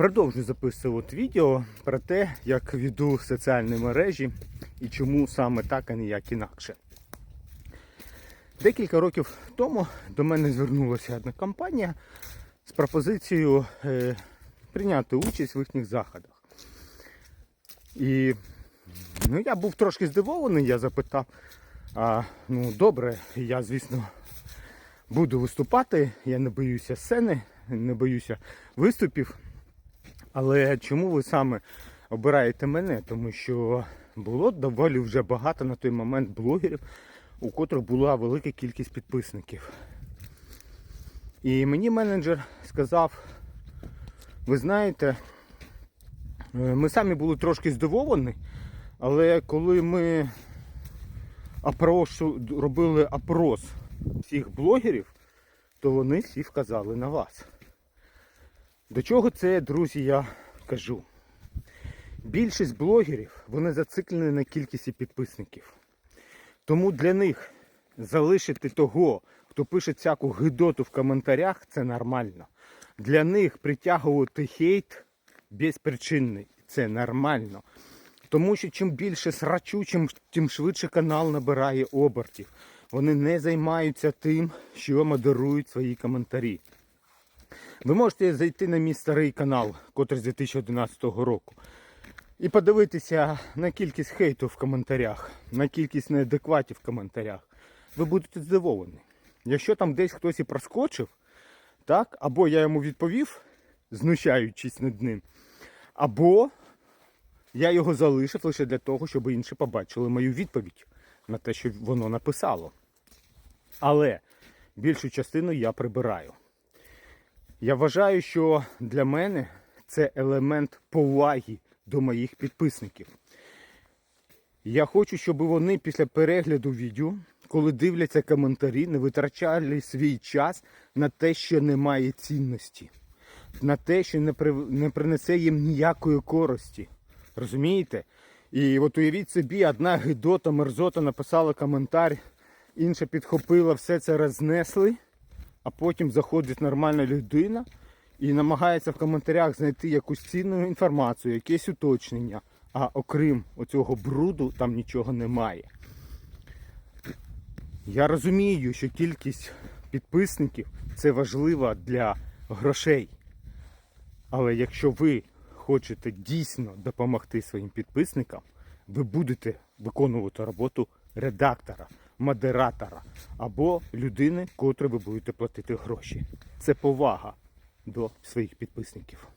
Продовжую записувати відео про те, як веду соціальні мережі і чому саме так, а ніяк інакше. Декілька років тому до мене звернулася одна компанія з пропозицією е, прийняти участь в їхніх заходах. І ну, я був трошки здивований, я запитав, а, ну добре, я, звісно, буду виступати, я не боюся сцени, не боюся виступів. Але чому ви саме обираєте мене? Тому що було доволі вже багато на той момент блогерів, у котрих була велика кількість підписників. І мені менеджер сказав, ви знаєте, е, ми самі були трошки здивовані, але коли ми опрошу, робили опрос всіх блогерів, то вони всі вказали на вас. До чого це, друзі, я кажу? Більшість блогерів вони зациклені на кількості підписників. Тому для них залишити того, хто пише всяку гидоту в коментарях, це нормально. Для них притягувати хейт безпричинний це нормально. Тому що чим більше срачу, чим, тим швидше канал набирає обертів. Вони не займаються тим, що модерують свої коментарі. Ви можете зайти на мій старий канал, котрий з 2011 року, і подивитися на кількість хейту в коментарях, на кількість неадекватів в коментарях. Ви будете здивовані. Якщо там десь хтось і проскочив, так, або я йому відповів, знущаючись над ним, або я його залишив лише для того, щоб інші побачили мою відповідь на те, що воно написало. Але більшу частину я прибираю. Я вважаю, що для мене це елемент поваги до моїх підписників. Я хочу, щоб вони після перегляду відео, коли дивляться коментарі, не витрачали свій час на те, що не має цінності, на те, що не, при... не принесе їм ніякої користі. Розумієте? І от уявіть собі, одна гидота, мерзота написала коментар, інша підхопила, все це рознесли а потім заходить нормальна людина і намагається в коментарях знайти якусь цінну інформацію, якесь уточнення. А окрім оцього бруду, там нічого немає. Я розумію, що кількість підписників це важливо для грошей. Але якщо ви хочете дійсно допомогти своїм підписникам, ви будете виконувати роботу редактора, модератора або людини, котрій ви будете платити гроші. Це повага до своїх підписників.